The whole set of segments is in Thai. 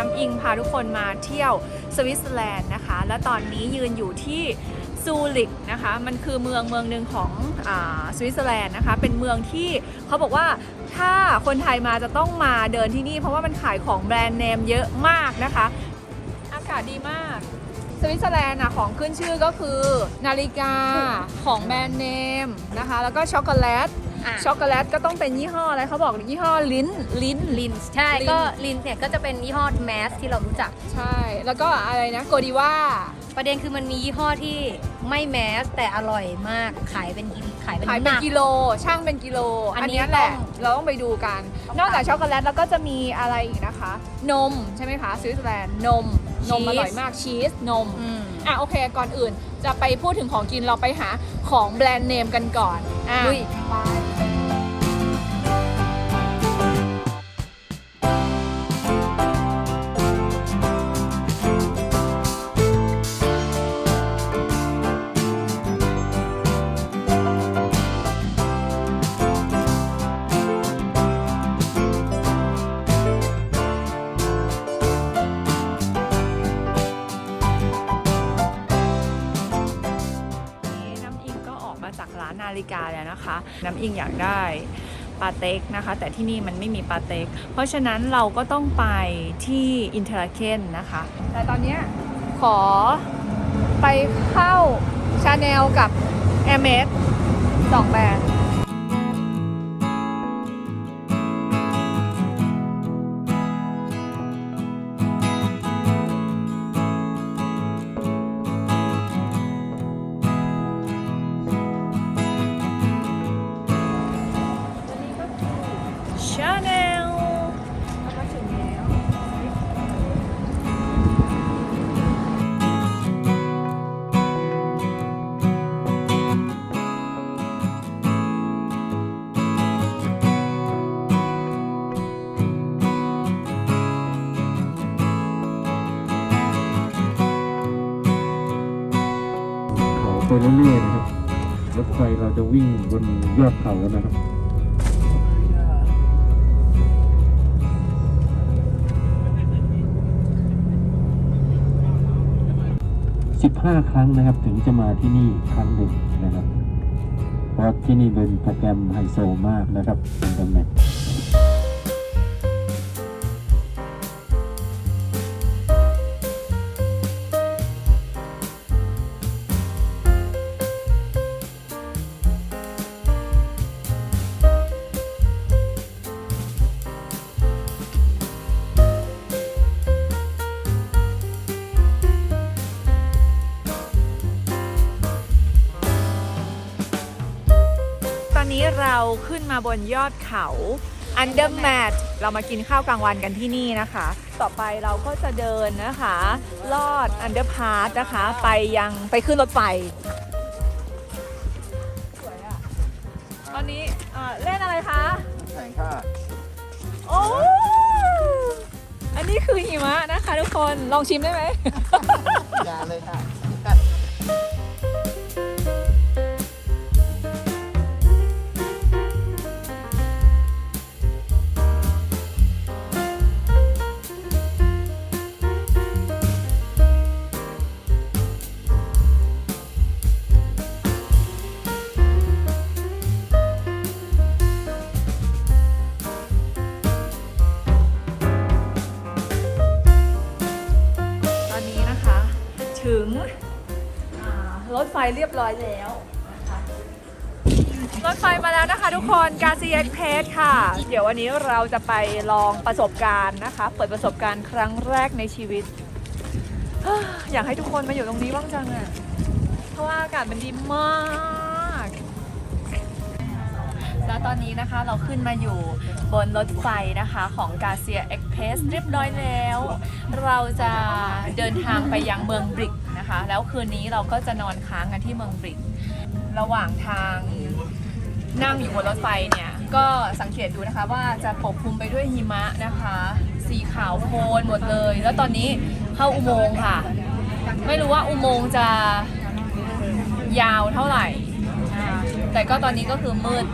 น้ำอิงพาทุกคนมาเที่ยวสวิตเซอร์แลนด์นะคะ และตอนนี้ยืนอยู่ที่ซูริกนะคะ มันคือเมืองเมืองหนึ่งของอสวิตเซอร์แลนด์นะคะ เป็นเมืองที่เขาบอกว่าถ้าคนไทยมาจะต้องมาเดินที่นี่ เพราะว่ามันขายของแบรนด์เนมเยอะมากนะคะ อากาศดีมาก สวิตเซอร์แลนด์นะของขึ้นชื่อก็คือ นาฬิกาของแบรนด์เนมนะคะ แล้วก็ช็อกโกแลต อะช็อกโกแลตก็ต้องเป็นยี่ห้ออะไรเขาบอกยี่ห้อลิ้นลิ้น ลินใช่ลินก็ลินเนี่ยก็จะเป็นยี่ห้อแมสที่เรารู้จัก ใช่ แล้วก็อะไรนะโกดีว่าประเด็นคือมันมียี่ห้อที่ไม่แมสแต่อร่อยมากขายเป็นกิขายเป็นขายหเป็นนักกิโลช่างเป็นกิโล อัอันนนี้เนี้ยแหละต้องเราต้องไปดูกันต้องนอกจากไปช็อกโกแลตแล้วก็จะมีอะไรอีกนะคะ นมใช่ไหมคะสวิตเซอร์แลนด์นมนมชีสอร่อยมากชีสนม อืมอะโอเคก่อนอื่นจะไปพูดถึงของกินเราไปหาของแบรนด์เนมกันก่อนอะลุยไป น้ำอิงอยากได้ปาเต็กนะคะ แต่ที่นี่มันไม่มีปาเต็ก เพราะฉะนั้นเราก็ต้องไปที่อินเทอร์เคนนะคะ แต่ตอนนี้ขอไปเข้าชาแนลกับ m เมสสองแบรนด์ จะวิ่งบนยอดเขาแล้วนะครับสิบห้าครั้งนะครับ ถึงจะมาที่นี่ครั้งหนึ่งนะครับ เพราะที่นี่เป็นโปรแกรมไฮโซมากนะครับเป็นตำแหน่ง เราขึ้นมาบนยอดเขาอันเดอร์แมทเรามากินข้าวกลางวันกันที่นี่นะคะ ต่อไปเราก็จะเดินนะคะ ลอดอันเดอร์พาสนะคะ ไปยังไปขึ้นรถไฟสวยอะตอนนี้เอ่อเล่นอะไรคะ แข่งค่ะโอ้ อันนี้คือหิมะนะคะทุกคน ลองชิมได้ไหม อย่าเลยค่ะ ถไฟเรียบร้อยแล้ว รถไฟมาแล้วนะคะทุกคนกาซีเอ็กเพสค่ะ เดี๋ยววันนี้เราจะไปลองประสบการณ์นะคะ เปิดประสบการณ์ครั้งแรกในชีวิต อยากให้ทุกคนมาอยู่ตรงนี้บ้างจังอะเพราะว่าอากาศมันดีมากแล้วตอนนี้นะคะเราขึ้นมาอยู่บนรถไฟนะคะของกาเซียเอ็กเพสเรียบร้อยแล้ว เราจะเดินทางไปยังเมืองบริก แล้วคืนนี้เราก็จะนอนค้างกันที่เมืองบริก ระหว่างทางนั่งอยู่บนรถไฟเนี่ย ก็สังเกตดูนะคะว่าจะปกคลุมไปด้วยหิมะนะคะ สีขาวโพลนหมดเลย แล้วตอนนี้เข้าอุโมงค์ค่ะ ไม่รู้ว่าอุโมงค์จะยาวเท่าไหร่ แต่ก็ตอนนี้ก็คือมืด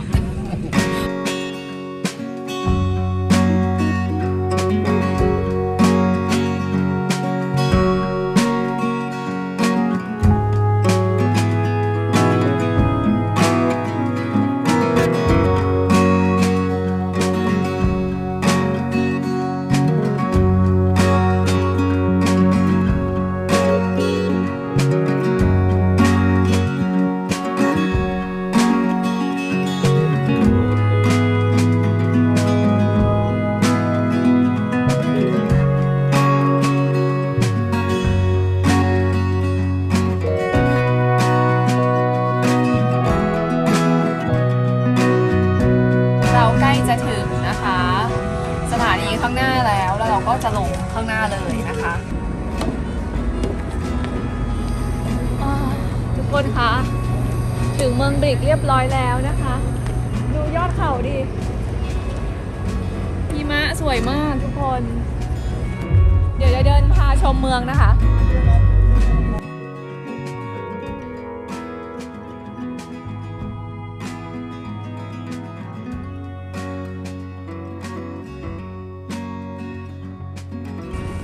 คะ ถึงเมืองบริกเรียบร้อยแล้วนะคะ ดูยอดเขาดิหิมะสวยมากทุกคน เดี๋ยวจะเดินพาชมเมืองนะคะ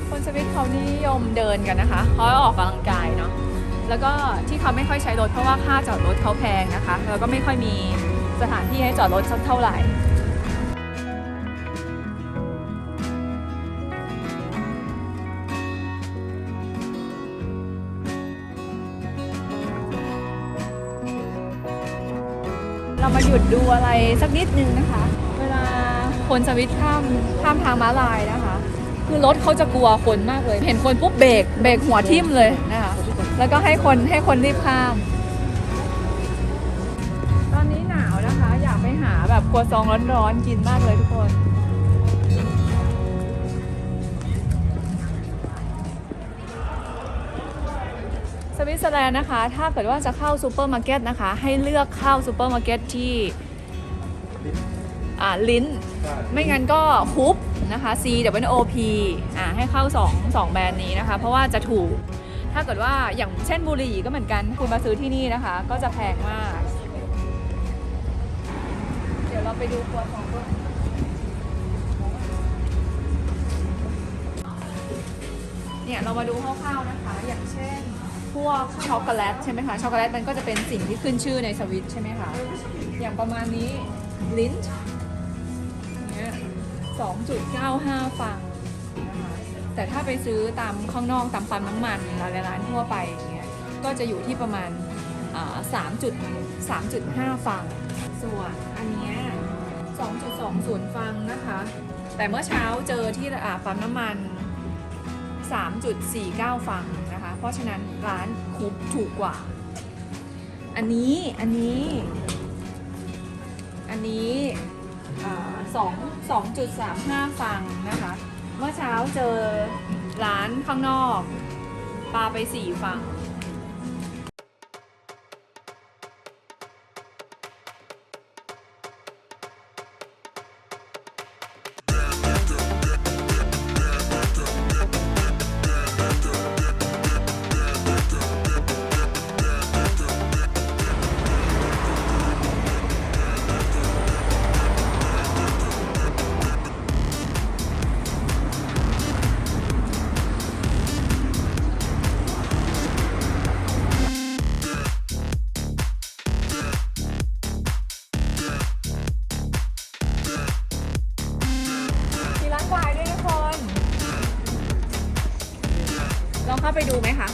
คนสวิตเขานิยมเดินกันนะคะ เขาออกกำลังกายเนาะ แล้วก็ที่เขาไม่ค่อยใช้รถเพราะว่าค่าจอดรถเขาแพงนะคะ แล้วก็ไม่ค่อยมีสถานที่ให้จอดรถสักเท่าไหร่เรามาหยุดดูอะไรสักนิดนึงนะคะ เวลาคนสวิตข้ามข้ามทางม้าลายนะคะ คือรถเขาจะกลัวคนมากเลย เห็นคนปุ๊บเบรกเบรกหัวทิ่มเลยนะคะ แล้วก็ให้คนให้คนรีบข้าม ตอนนี้หนาวนะคะ อยากไปหาแบบครัวซองร้อนๆกินมากเลยทุกคน สวิตเซอร์แลนด์นะคะ ถ้าเกิดว่าจะเข้าซูเปอร์มาร์เก็ตนะคะ ให้เลือกเข้าซูเปอร์มาร์เก็ตที่ลิ้น ไม่งั้นก็คุปนะคะ C W O P อ่าให้เข้า 2 2 แบรนด์นี้นะคะ เพราะว่าจะถูก ถ้าเกิดว่าอย่างเช่นบุหรี่ก็เหมือนกัน คุณมาซื้อที่นี่นะคะ ก็จะแพงมาก เดี๋ยวเราไปดูครัวซองด้วยเนี่ยเรามาดูคร่าวๆนะคะ อย่างเช่น พวกช็อกโกแลตใช่ไหมคะ ช็อกโกแลตมันก็จะเป็นสิ่งที่ขึ้นชื่อในสวิตใช่ไหมคะ อย่างประมาณนี้ลิ้นเนี่ย2.95ฟังนะคะ แต่ถ้าไปซื้อตามข้างนอกตามปั๊มน้ำมันร้านร้านทั่วไปอย่างเงี้ยก็จะอยู่ที่ประมาณอ่า3.3.5ฟัง ส่วนอันเนี้ย2.20ฟังนะคะ แต่เมื่อเช้าเจอที่ปั๊มน้ำมัน 3.49 ฟังนะคะ เพราะฉะนั้นร้านคุปถูกกว่า อันนี้ อันนี้ อันนี้สองสองจุดสามห้าฟังนะคะ เมื่อเช้าเจอร้านข้างนอก ปลาไปสี่ฝั่งานวายด้วยทุกคน ลองเข้าไปดูไหมคะ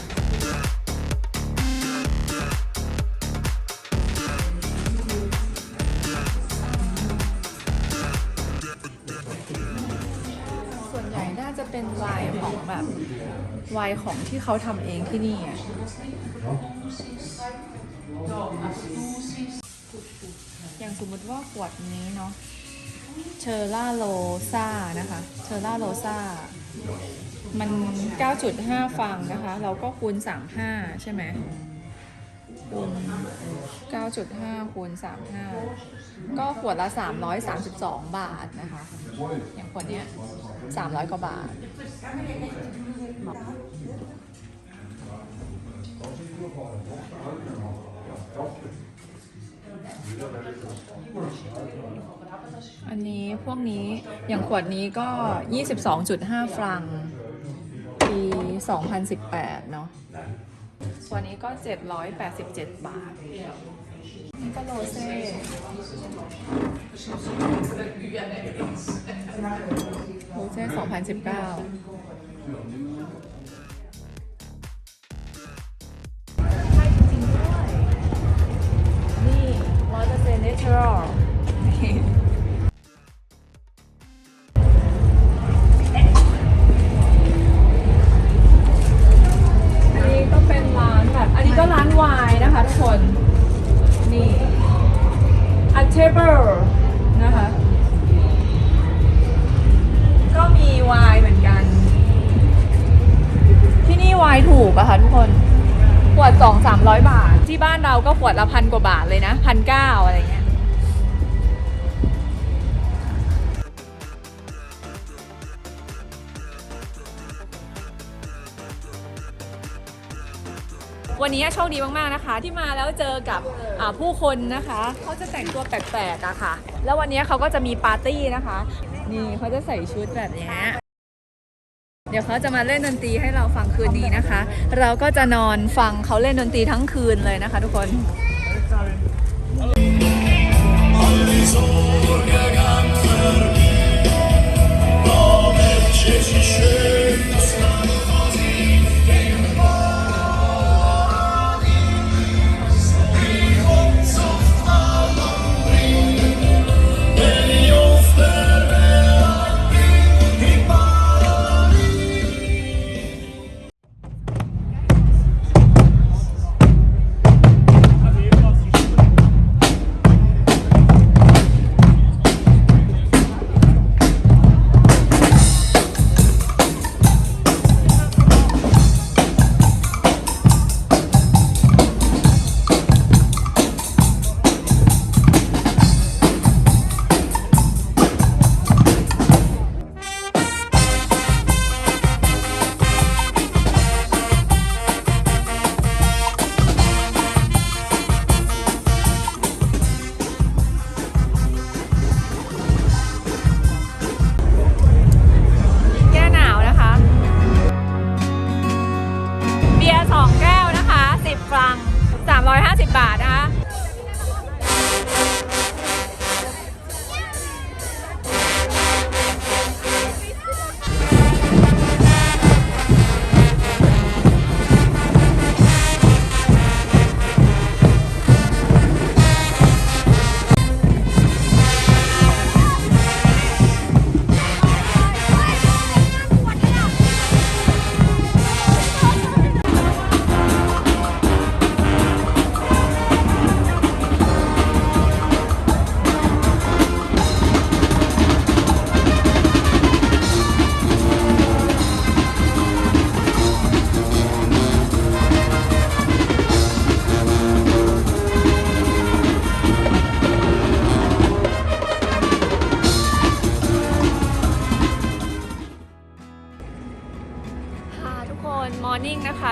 ส่วนใหญ่น่าจะเป็นวน์ของแบบวน์ของที่เขาทำเองที่นี่อะอย่างสมมติว่าขวดนี้เนาะ เชอร่าโลซ่านะคะ เชอร่าโลซ่ามัน 9.5 ฟังนะคะ เราก็คูณ 35 ใช่ไหมคูณ9.5 คูณ 35 ก็ขวดละ 332 บาทนะคะ อย่างขวดเนี้ย 300 กว่าบาท อันนี้พวกนี้อย่างขวดนี้ก็ 22.5 ฟรัง ปี 2018 เนาะส่วนนี้ก็ 787 บาท นี่ก็โรเซ่โรเซ่2019 ค่ะทุกคนขวดสองสามร้อยบาท ที่บ้านเราก็ขวดละพันกว่าบาทเลยนะพันเก้าอะไรเงี้ยวันนี้โชคดีมาก ๆ นะคะ ที่มาแล้วเจอกับผู้คนนะคะเขาจะแต่งตัวแปลกๆอะค่ะ แล้ววันนี้เขาก็จะมีปาร์ตี้นะคะ นี่เขาจะใส่ชุดแบบนี้ เดี๋ยวเขาจะมาเล่นดนตรีให้เราฟังคืนนี้นะคะ เราก็จะนอนฟังเขาเล่นดนตรีทั้งคืนเลยนะคะ ทุกคนแ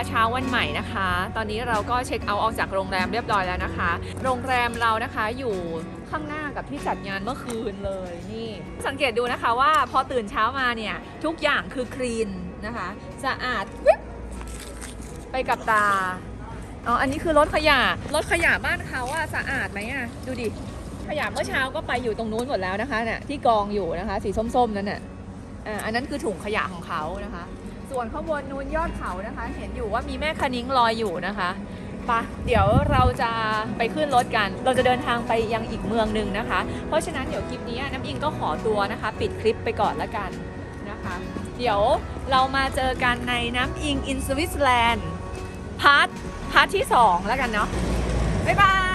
เช้าวันใหม่นะคะ ตอนนี้เราก็เช็คเอาท์ออกจากโรงแรมเรียบร้อยแล้วนะคะ โรงแรมเรานะคะอยู่ข้างหน้ากับที่จัดงานเมื่อคืนเลยนี่ สังเกตดูนะคะว่าพอตื่นเช้ามาเนี่ย ทุกอย่างคือคลีนนะคะสะอาดไปกับตาอ๋ออันนี้คือรถขยะรถขยะบ้านเขาอะสะอาดไหมอะดูดิขยะเมื่อเช้าก็ไปอยู่ตรงนู้นหมดแล้วนะคะเนี่ยที่กองอยู่นะคะ สีส้มๆนั่นน่ะอ่าอันนั้นคือถุงขยะของเขานะคะ วนข้างบนนู้นยอดเขานะคะ เห็นอยู่ว่ามีแม่คณิ้งลอยอยู่นะคะไปะเดี๋ยวเราจะไปขึ้นรถกัน เราจะเดินทางไปยังอีกเมืองหนึ่งนะคะ เพราะฉะนั้นเดี๋ยวคลิปนี้น้ำอิงก็ขอตัวนะคะ ปิดคลิปไปก่อนละกันนะคะ เดี๋ยวเรามาเจอกันในน้ำอิงอินสวิตเซอร์แลนด์พาร์ทพาร์ทที่ 2 แล้วกันเนาะบ๊ายบาย